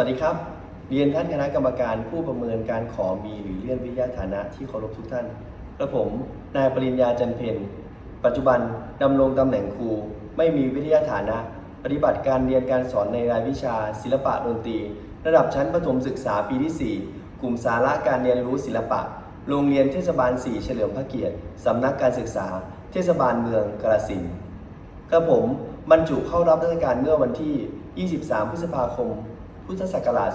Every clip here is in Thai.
วัสดีครับ เรียนท่านคณะกรรมการผู้ประเมินการขอมีหรือเลื่อนวิทยาฐานะที่เคารพทุกท่านกระผม นายปริญญาจันเพนปัจจุบันดำรงตำแหน่งครู ไม่มีวิทยาฐานะ ปฏิบัติการเรียนการสอนในรายวิชา ศิลปะดนตรี ระดับชั้นประถมศึกษาปีที่ 4 กลุ่มสาระการเรียนรู้ศิลปะ โรงเรียนเทศบาล 4 เฉลิมพระเกียรติสำนักการศึกษา เทศบาลเมืองกาฬสินกระผมบรรจุเข้ารับราชการเมื่อวันที่ 23 พฤษภาคม พุทธศักราช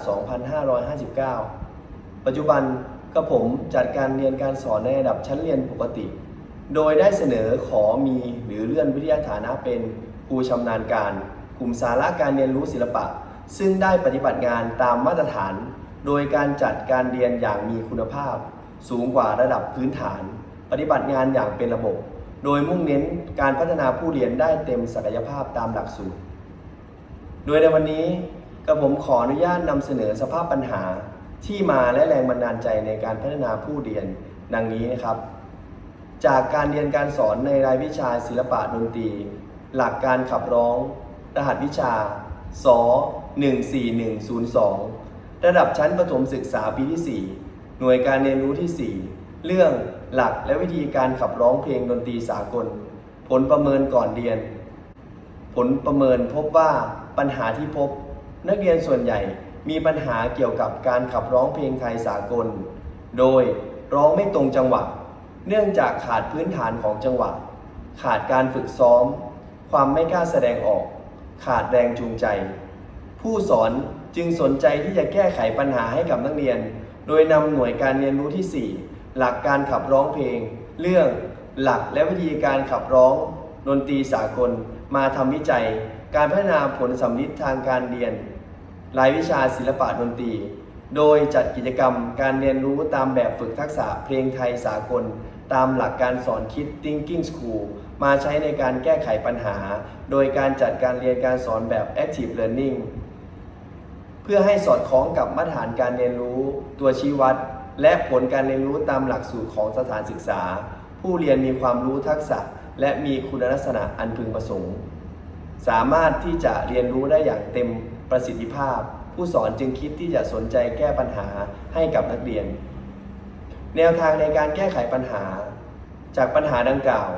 2559 ปัจจุบันกระผมจัดการเรียนการสอนในระดับชั้นเรียนปกติ โดยได้เสนอขอมีหรือเลื่อนวิทยาฐานะเป็นครูชำนาญการ กลุ่มสาระการเรียนรู้ศิลปะ ซึ่งได้ปฏิบัติงานตามมาตรฐาน โดยการจัดการเรียนอย่างมีคุณภาพ สูงกว่าระดับพื้นฐาน ปฏิบัติงานอย่างเป็นระบบ โดยมุ่งเน้นการพัฒนาผู้เรียนได้เต็มศักยภาพตามหลักสูตร โดยในวันนี้ กระผมขออนุญาตนำเสนอสภาพปัญหาที่มาและแรงบันดาลใจในการพัฒนาผู้เรียนดังนี้นะครับ จากการเรียนการสอนในรายวิชาศิลปะดนตรี หลักการขับร้อง รหัสวิชาส14102 ระดับชั้นประถมศึกษาปีที่ 4 หน่วยการเรียนรู้ที่ 4 เรื่องหลักและวิธีการขับร้องเพลงดนตรีสากล ผลประเมินก่อนเรียน ผลประเมินพบว่าปัญหาที่พบ นักเรียนส่วนใหญ่มีปัญหาเกี่ยวกับการขับร้องเพลงไทยสากล โดยร้องไม่ตรงจังหวะ เนื่องจากขาดพื้นฐานของจังหวะ ขาดการฝึกซ้อม ความไม่กล้าแสดงออก ขาดแรงจูงใจ ผู้สอนจึงสนใจที่จะแก้ไขปัญหาให้กับนักเรียน โดยนำหน่วยการเรียนรู้ที่ 4 หลักการขับร้องเพลง เรื่องหลักและวิธีการขับร้องดนตรีสากล มาทำวิจัย การพัฒนาผลสำลิดทางการเรียน รายวิชาศิลปะดนตรี โดยจัดกิจกรรมการเรียนรู้ตามแบบฝึกทักษะเพลงไทยสากล ตามหลักการสอนคิด Thinking School มาใช้ในการแก้ไขปัญหา โดยการจัดการเรียนการสอนแบบ Active Learning เพื่อให้สอดคล้องกับมาตรฐานการเรียนรู้ตัวชี้วัด และผลการเรียนรู้ตามหลักสูตรของสถานศึกษา ผู้เรียนมีความรู้ทักษะ และมีคุณลักษณะอันพึงประสงค์ สามารถที่จะเรียนรู้ได้อย่างเต็ม ประสิทธิภาพ ผู้สอนจึงคิดที่จะสนใจแก้ปัญหาให้กับนักเรียน แนวทางในการแก้ไขปัญหา จากปัญหาดังกล่าว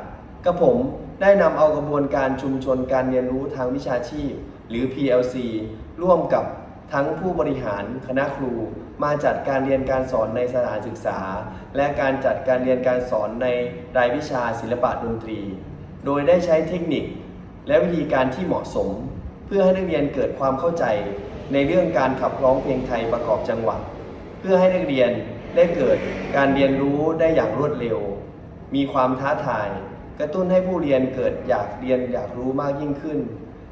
กระผมได้นำเอากระบวนการชุมชนการเรียนรู้ทางวิชาชีพ หรือ PLC ร่วมกับทั้งผู้บริหารคณะครูมาจัดการเรียนการสอนในสถานศึกษา และการจัดการเรียนการสอนในรายวิชาศิลปะดนตรี โดยได้ใช้เทคนิคและวิธีการที่เหมาะสม เพื่อให้นักเรียนเกิดความเข้าใจในเรื่องการขับร้องเพลงไทยประกอบจังหวะ เพื่อให้นักเรียนได้เกิดการเรียนรู้ได้อย่างรวดเร็ว มีความท้าทาย กระตุ้นให้ผู้เรียนเกิดอยากเรียนอยากรู้มากยิ่งขึ้น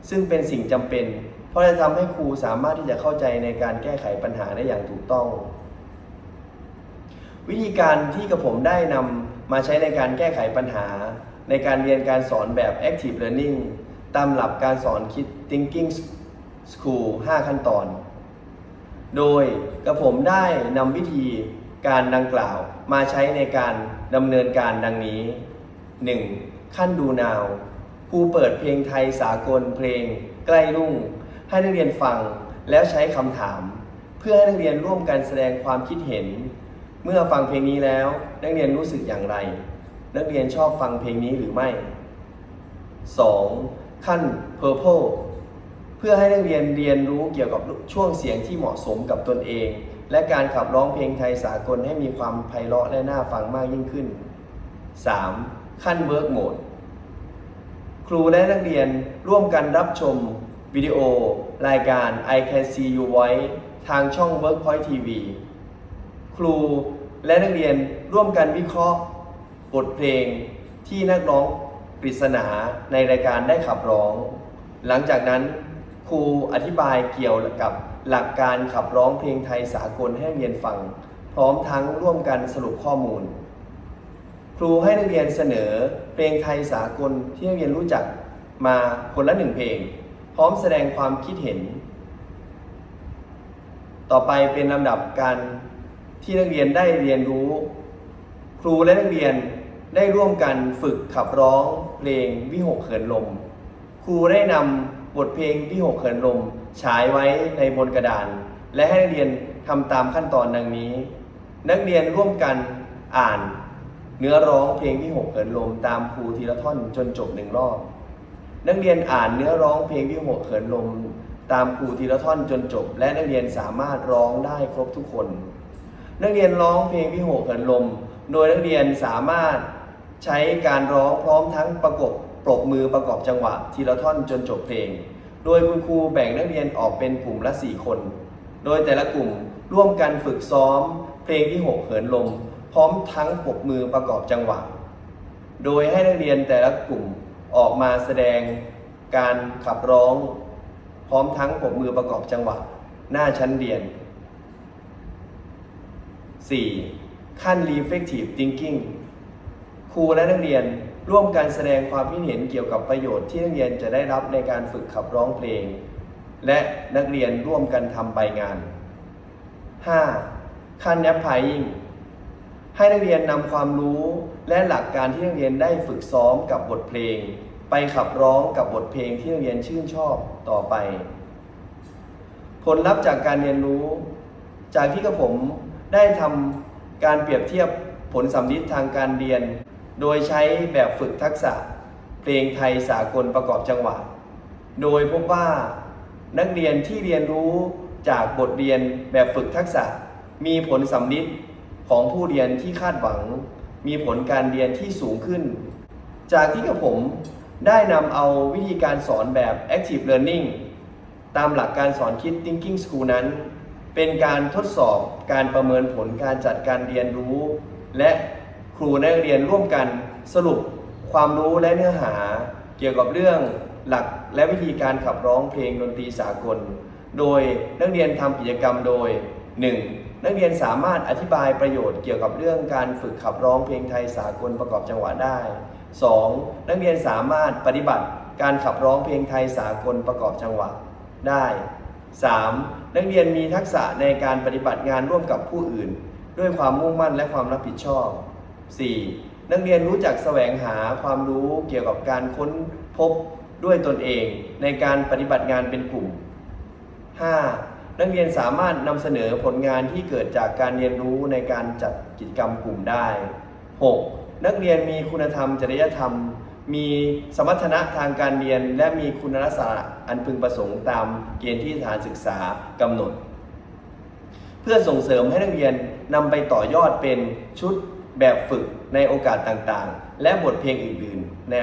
ซึ่งเป็นสิ่งจำเป็น เพราะจะทำให้ครูสามารถที่จะเข้าใจในการแก้ไขปัญหาได้อย่างถูกต้อง วิธีการที่กระผมได้นำมาใช้ในการแก้ไขปัญหา ในการเรียนการสอนแบบ Active Learning ตามหลักการสอนคิด Thinking School 5 ขั้นตอน โดยกระผมได้นำวิธีการดังกล่าวมาใช้ในการดำเนินการดังนี้ 1. ขั้นดูนาวครูเปิดเพลงไทยสากลเพลง ใกล้รุ่ง ให้นักเรียนฟังแล้วใช้คำถาม เพื่อให้นักเรียนร่วมกันแสดงความคิดเห็น เมื่อฟังเพลงนี้แล้ว นักเรียนรู้สึกอย่างไร นักเรียนชอบฟังเพลงนี้หรือไม่ 2. ขั้น Purple เพื่อให้นักเรียนเรียนรู้เกี่ยวกับช่วงเสียงที่เหมาะสมกับตนเอง และการขับร้องเพลงไทยสากลให้มีความไพเราะและน่าฟังมากยิ่งขึ้น 3. ขั้น Work Mode ครูและนักเรียนร่วมกันรับชมวิดีโอ รายการ I Can See You Voice ทางช่อง Workpoint TV ครูและนักเรียนร่วมกันวิเคราะห์ บทเพลงที่นักร้อง ปริศนาในรายการได้ขับร้อง หลังจากนั้นครูอธิบายเกี่ยวกับหลักการขับร้องเพลงไทยสากลให้นักเรียนฟัง พร้อมทั้งร่วมกันสรุปข้อมูล ครูให้นักเรียนเสนอเพลงไทยสากลที่นักเรียนรู้จักมาคนละหนึ่งเพลง พร้อมแสดงความคิดเห็น ต่อไปเป็นลำดับการที่นักเรียนได้เรียนรู้ ครูและนักเรียน ได้ร่วมกันฝึกขับร้องเพลงวิหกเขินลม ครูได้นำบทเพลงวิหกเขินลมฉายไว้ในบนกระดาน และให้นักเรียนทำตามขั้นตอนดังนี้ นักเรียนร่วมกันอ่าน เนื้อร้องเพลงที่หกเหินลม ตามครูทีละท่อนจนจบหนึ่งรอบ นักเรียนอ่านเนื้อร้องเพลงที่หกเหินลม ตามครูทีละท่อนจนจบ และนักเรียนสามารถร้องได้ครบทุกคน นักเรียนร้องเพลงพิหกเหินลม โดยนักเรียนสามารถ ใช้การร้องพร้อมทั้งประกบปรบมือประกอบจังหวะ ทีละท่อนจนจบเพลง โดยคุณครูแบ่งนักเรียนออกเป็นกลุ่มละ 4 คน โดยแต่ละกลุ่มร่วมกันฝึกซ้อม เพลงที่หกเหินลม พร้อมทั้งปรบมือประกอบจังหวะ โดยให้นักเรียนแต่ละกลุ่มออกมาแสดงการขับร้อง พร้อมทั้งปรบมือประกอบจังหวะ หน้าชั้นเรียน 4. ขั้น reflective thinking ครูและนักเรียนร่วมกันแสดงความคิดเห็นเกี่ยวกับประโยชน์ที่นักเรียนจะได้รับในการฝึกขับร้องเพลง และนักเรียนร่วมกันทำใบงาน 5. ขั้น applying ให้นักเรียนนำความรู้และหลักการที่นักเรียนได้ฝึกซ้อมกับบทเพลง ไปขับร้องกับบทเพลงที่นักเรียนชื่นชอบต่อไป ผลลัพธ์จากการเรียนรู้ จากที่กระผมได้ทำการเปรียบเทียบผลสัมฤทธิ์ทางการเรียน โดยใช้แบบฝึกทักษะเพลงไทยสากลประกอบจังหวะ โดยพบว่านักเรียนที่เรียนรู้จากบทเรียนแบบฝึกทักษะ มีผลสัมฤทธิ์ของผู้เรียนที่คาดหวัง มีผลการเรียนที่สูงขึ้น จากที่กระผมได้นำเอาวิธีการสอนแบบ active learning ตามหลักการสอนคิด Thinking School นั้น เป็นการทดสอบการประเมินผลการจัดการเรียนรู้ และ รูนักเรียนร่วมกันสรุปความรู้และเนื้อหาเกี่ยวกับเรื่องหลักและวิธีการขับร้องเพลงดนตรีสากล โดยนักเรียนทำกิจกรรมโดย 1. นักเรียนสามารถอธิบายประโยชน์เกี่ยวกับเรื่องการฝึกขับร้องเพลงไทยสากลประกอบจังหวะได้ 2. นักเรียนสามารถปฏิบัติการขับร้องเพลงไทยสากลประกอบจังหวะได้ 3. นักเรียนมีทักษะในการปฏิบัติงานร่วมกับผู้อื่น ด้วยความมุ่งมั่นและความรับผิดชอบ 4. นักเรียนรู้จักแสวงหาความรู้เกี่ยวกับการค้นพบด้วยตนเองในการปฏิบัติงานเป็นกลุ่ม 5. นักเรียนสามารถนำเสนอผลงานที่เกิดจากการเรียนรู้ในการจัดกิจกรรมกลุ่มได้ 6. นักเรียนมีคุณธรรม จริยธรรม มีสมรรถนะทางการเรียน และมีคุณลักษณะอันพึงประสงค์ตามเกณฑ์ที่สถานศึกษากำหนด เพื่อส่งเสริมให้นักเรียนนำไปต่อยอดเป็นชุด แบบฝึกในโอกาสต่างๆ และบทเพลงอื่นๆ ใน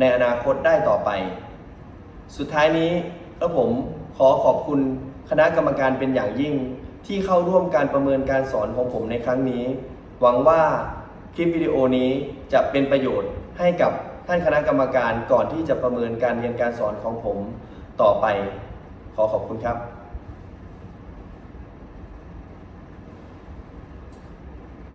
ในอนาคตได้ต่อไป สุดท้ายนี้กระผมขอขอบคุณคณะกรรมการเป็นอย่างยิ่ง ที่เข้าร่วมการประเมินการสอนของผมในครั้งนี้ หวังว่าคลิปวิดีโอนี้จะเป็นประโยชน์ให้กับท่านคณะกรรมการก่อนที่จะประเมินการเรียนการสอนของผมต่อไป ขอขอบคุณครับ